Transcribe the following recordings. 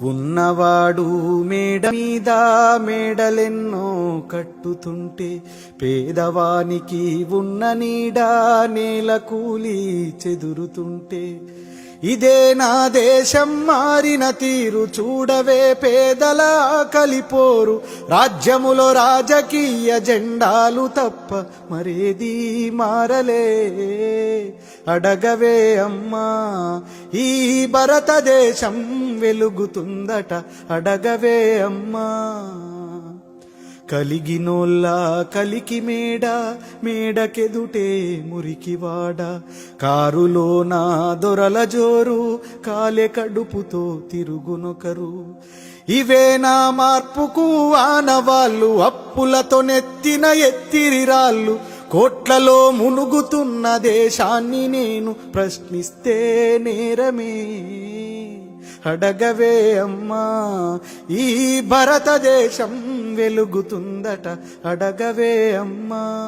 ఉన్నవాడు మేడ మీద మేడలెన్నో కట్టుతుంటే పేదవానికి ఉన్న నీడ నేల కూలి చెదురుతుంటే ఇదే నా దేశం మారిన తీరు చూడవే పేదల కలిపోరు రాజ్యములో రాజకీయ జెండాలు తప్ప మరేది మారలే. అడగవే అమ్మా ఈ భారతదేశం వెలుగుతుందట. అడగవే అమ్మా. కలిగినోల్లా కలికి మేడ మేడకెదుటే మురికివాడ. కారులో నా దొరల జోరు కాలె కడుపుతో తిరుగునొకరు. ఇవే నా మార్పుకు ఆనవాళ్ళు అప్పులతో నెత్తిన ఎత్తిరిరాళ్ళు కోట్లలో మునుగుతున్న దేశాన్ని నేను ప్రశ్నిస్తే నేరమే. అడగవే అమ్మా ఈ భారతదేశం వెలుగుతుందట. అడగవే అమ్మా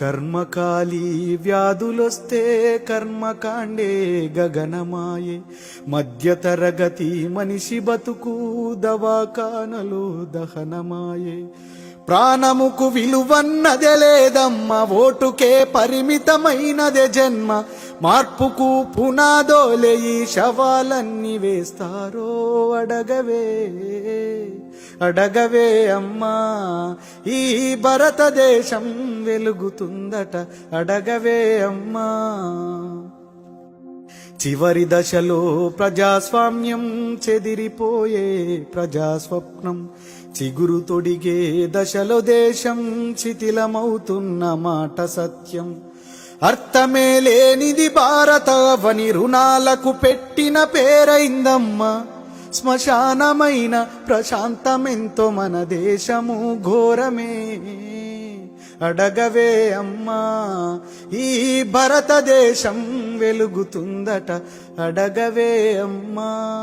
కర్మకాలి వ్యాధులొస్తే కర్మకాండే గగనమాయే. మధ్యతరగతి మనిషి బతుకు దవాఖానలో దహనమాయే. ప్రాణముకు విలువన్నదే లేదమ్మ ఓటుకే పరిమితమైనదే జన్మ. మార్పుకు పునాదోలే ఈ శవాలన్నీ వేస్తారో అడగవే అడగవే అమ్మా ఈ భారతదేశం వెలుగుతుందట అడగవే అమ్మా. చివరి దశలో ప్రజాస్వామ్యం చెదిరిపోయే ప్రజాస్వప్నం చిగురు తొడిగే దశలో దేశం శిథిలమవుతున్న మాట సత్యం. అర్థమే లేనిది భారతావని రుణాలకు పెట్టిన పేరైందమ్మా. శ్మశానమైన ప్రశాంతమెంతో మన దేశము ఘోరమే. అడగవే అమ్మా ఈ భారతదేశం వెలుగుతుందట. అడగవే అమ్మా.